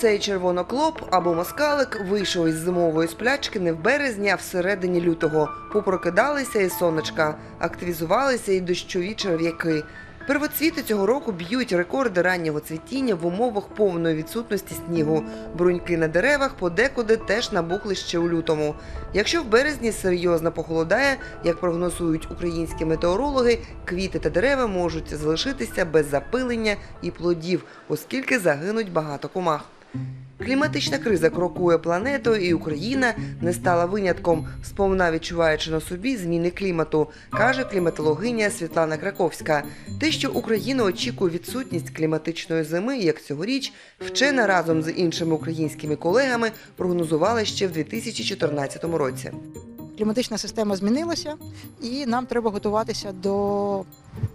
Цей червоноклоп або москалик вийшов із зимової сплячки не в березні, а всередині лютого. Попрокидалися і сонечка, активізувалися і дощові черв'яки. Первоцвіти цього року б'ють рекорди раннього цвітіння в умовах повної відсутності снігу. Бруньки на деревах подекуди теж набухли ще у лютому. Якщо в березні серйозно похолодає, як прогнозують українські метеорологи, квіти та дерева можуть залишитися без запилення і плодів, оскільки загинуть багато комах. Кліматична криза крокує планетою, і Україна не стала винятком, сповна відчуваючи на собі зміни клімату, каже кліматологиня Світлана Краковська. Те, що Україна очікує відсутність кліматичної зими, як цьогоріч, вчена разом з іншими українськими колегами прогнозувала ще в 2014 році. кліматична система змінилася, і нам треба готуватися до.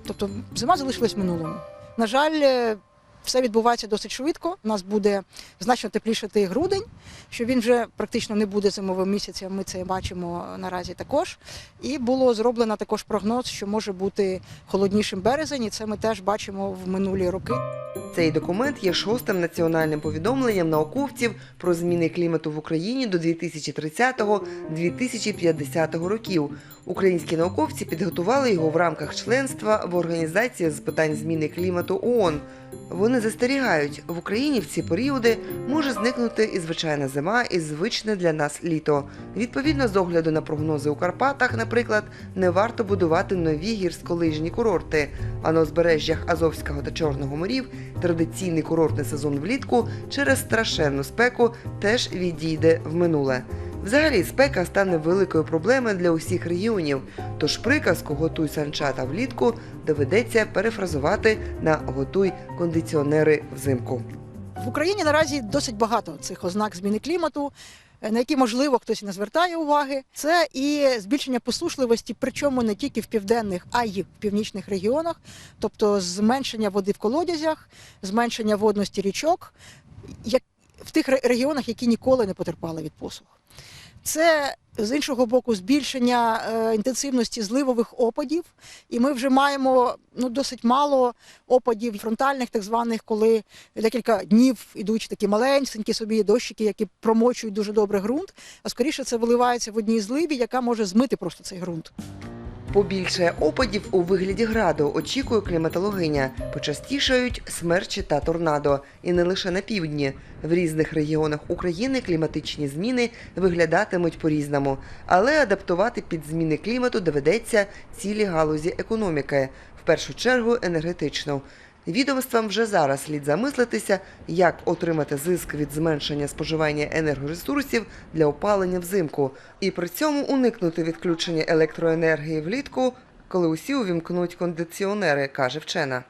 Тобто зима залишилась минулому. На жаль, все відбувається досить швидко. У нас буде значно теплішати грудень, що він вже практично не буде зимовим місяцем. Ми це бачимо наразі також. І було зроблено також прогноз, що може бути холоднішим березень. І це ми теж бачимо в минулі роки. Цей документ є шостим національним повідомленням науковців про зміни клімату в Україні до 2030-2050 років. Українські науковці підготували його в рамках членства в організації з питань зміни клімату ООН. Вони застерігають, в Україні в ці періоди може зникнути і звичайна зима, і звичне для нас літо. Відповідно, з огляду на прогнози у Карпатах, наприклад, не варто будувати нові гірськолижні курорти. А на узбережжях Азовського та Чорного морів традиційний курортний сезон влітку через страшенну спеку теж відійде в минуле. Взагалі, спека стане великою проблемою для усіх регіонів. Тож приказку готуй санчата влітку доведеться перефразувати на готуй кондиціонери взимку. В Україні наразі досить багато цих ознак зміни клімату, е, на які можливо хтось не звертає уваги. Це і збільшення посушливості, причому не тільки в південних, а й в північних регіонах, тобто зменшення води в колодязях, зменшення водності річок, як в тих регіонах, які ніколи не потерпали від посух. Це з іншого боку збільшення е, інтенсивності зливових опадів, і ми вже маємо ну досить мало опадів фронтальних, так званих, коли декілька днів ідуть такі маленькі собі дощики, які промочують дуже добре ґрунт. А скоріше це виливається в одній зливі, яка може змити просто цей ґрунт. Побільше опадів у вигляді граду очікує кліматологиня. Почастішають смерчі та торнадо. І не лише на півдні. В різних регіонах України кліматичні зміни виглядатимуть по-різному. Але адаптувати під зміни клімату доведеться цілі галузі економіки, в першу чергу енергетичну. Відомствам вже зараз слід замислитися, як отримати зиск від зменшення споживання енергоресурсів для опалення взимку, і при цьому уникнути відключення електроенергії влітку, коли усі увімкнуть кондиціонери, каже вчена.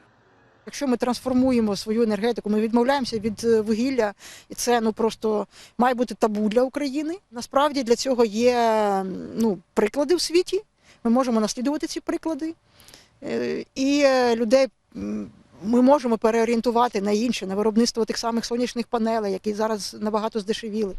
Якщо ми трансформуємо свою енергетику, ми відмовляємося від е, вугілля, і це ну просто має бути табу для України. Насправді для цього є ну, приклади в світі. Ми можемо наслідувати ці приклади. Е, І е, людей ми можемо переорієнтувати на інше, на виробництво тих самих сонячних панелей, які зараз набагато здешевіли.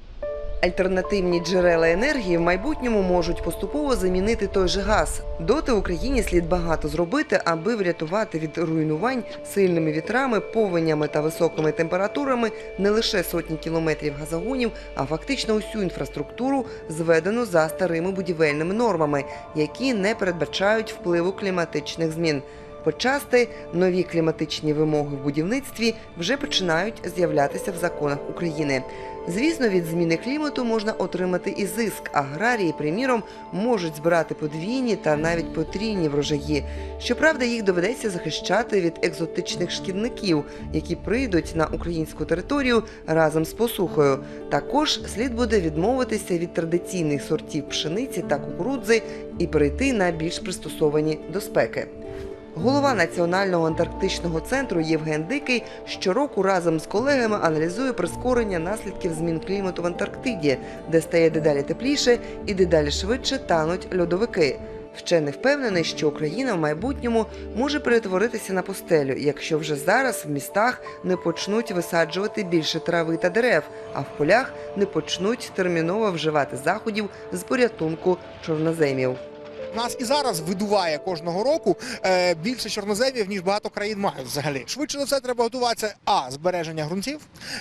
Альтернативні джерела енергії в майбутньому можуть поступово замінити той же газ. Доти Україні слід багато зробити, аби врятувати від руйнувань сильними вітрами, повенями та високими температурами не лише сотні кілометрів газогонів, а фактично усю інфраструктуру, зведену за старими будівельними нормами, які не передбачають впливу кліматичних змін. Почасти нові кліматичні вимоги в будівництві вже починають з'являтися в законах України. Звісно, від зміни клімату можна отримати і зиск. Аграрії, приміром, можуть збирати подвійні та навіть потрійні врожаї. Щоправда, їх доведеться захищати від екзотичних шкідників, які прийдуть на українську територію разом з посухою. Також слід буде відмовитися від традиційних сортів пшениці та кукурудзи і перейти на більш пристосовані до спеки. Голова Національного антарктичного центру Євген Дикий щороку разом з колегами аналізує прискорення наслідків змін клімату в Антарктиді, де стає дедалі тепліше і дедалі швидше тануть льодовики. Вчений впевнений, що Україна в майбутньому може перетворитися на пустелю, якщо вже зараз в містах не почнуть висаджувати більше трави та дерев, а в полях не почнуть терміново вживати заходів з порятунку чорноземів. Нас і зараз видуває кожного року е, більше чорноземів, ніж багато країн мають взагалі. Швидше за все треба готуватися а збереження ґрунтів,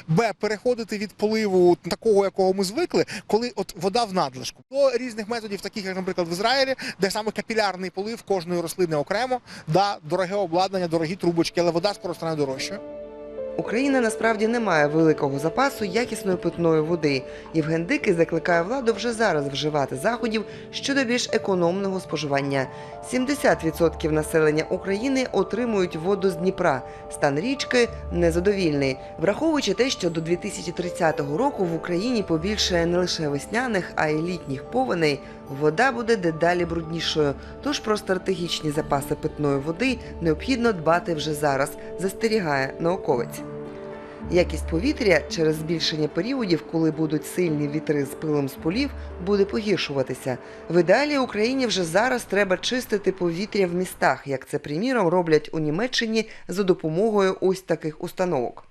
б переходити від поливу такого, якого ми звикли, коли от вода в надлишку. До різних методів, таких як, наприклад, в Ізраїлі, де саме капілярний полив кожної рослини окремо, да, дороге обладнання, дорогі трубочки, але вода скоро стане дорожчою. Україна насправді не має великого запасу якісної питної води. Євген Дикий закликає владу вже зараз вживати заходів щодо більш економного споживання. 70% населення України отримують воду з Дніпра. Стан річки незадовільний, враховуючи те, що до 2030 року в Україні побільшає не лише весняних, а й літніх повеней. Вода буде дедалі бруднішою. Тож про стратегічні запаси питної води необхідно дбати вже зараз, застерігає науковець. Якість повітря через збільшення періодів, коли будуть сильні вітри з пилом з полів, буде погіршуватися. В ідеалі Україні вже зараз треба чистити повітря в містах, як це приміром роблять у Німеччині за допомогою ось таких установок.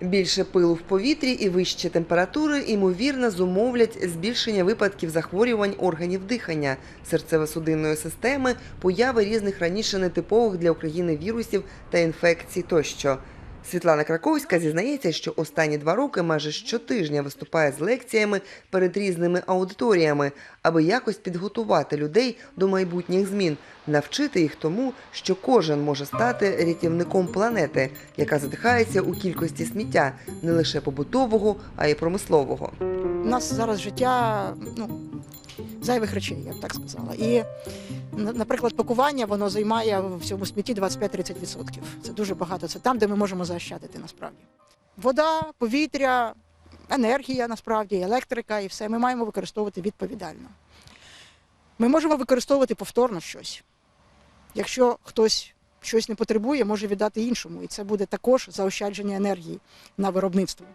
Більше пилу в повітрі і вищі температури ймовірно зумовлять збільшення випадків захворювань органів дихання, серцево-судинної системи, появи різних раніше нетипових для України вірусів та інфекцій тощо. Світлана Краковська зізнається, що останні два роки майже щотижня виступає з лекціями перед різними аудиторіями, аби якось підготувати людей до майбутніх змін, навчити їх тому, що кожен може стати рятівником планети, яка задихається у кількості сміття не лише побутового, а й промислового. У нас зараз життя ну, зайвих речей, я б так сказала. І, наприклад, пакування воно займає в цьому смітті 25-30%. Це дуже багато. Це там, де ми можемо заощадити насправді. Вода, повітря, енергія насправді, електрика і все ми маємо використовувати відповідально. Ми можемо використовувати повторно щось. Якщо хтось щось не потребує, може віддати іншому. І це буде також заощадження енергії на виробництво.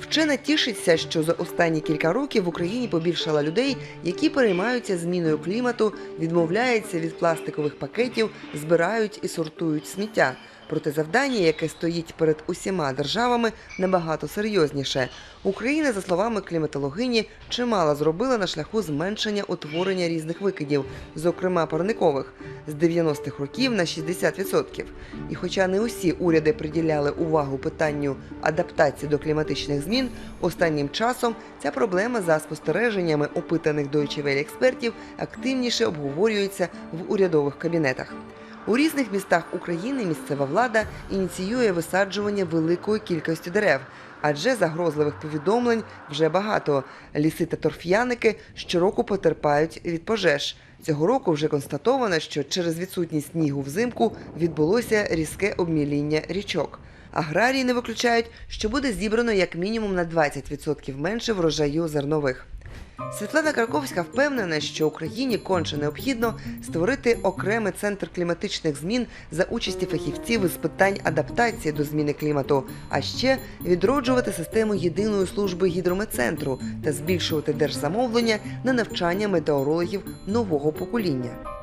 Вчена тішиться, що за останні кілька років в Україні побільшало людей, які переймаються зміною клімату, відмовляються від пластикових пакетів, збирають і сортують сміття. Проте завдання, яке стоїть перед усіма державами, набагато серйозніше. Україна, за словами кліматологині, чимало зробила на шляху зменшення утворення різних викидів, зокрема парникових, з 90-х років на 60%. І хоча не усі уряди приділяли увагу питанню адаптації до кліматичних змін, останнім часом ця проблема за спостереженнями опитаних Deutsche Welle експертів активніше обговорюється в урядових кабінетах. У різних містах України місцева влада ініціює висаджування великої кількості дерев, адже загрозливих повідомлень вже багато. Ліси та торф'яники щороку потерпають від пожеж. Цього року вже констатовано, що через відсутність снігу взимку відбулося різке обміління річок. Аграрії не виключають, що буде зібрано як мінімум на 20% менше врожаю зернових. Світлана Краковська впевнена, що Україні конче необхідно створити окремий центр кліматичних змін за участі фахівців із питань адаптації до зміни клімату, а ще відроджувати систему єдиної служби гідрометцентру та збільшувати держзамовлення на навчання метеорологів нового покоління.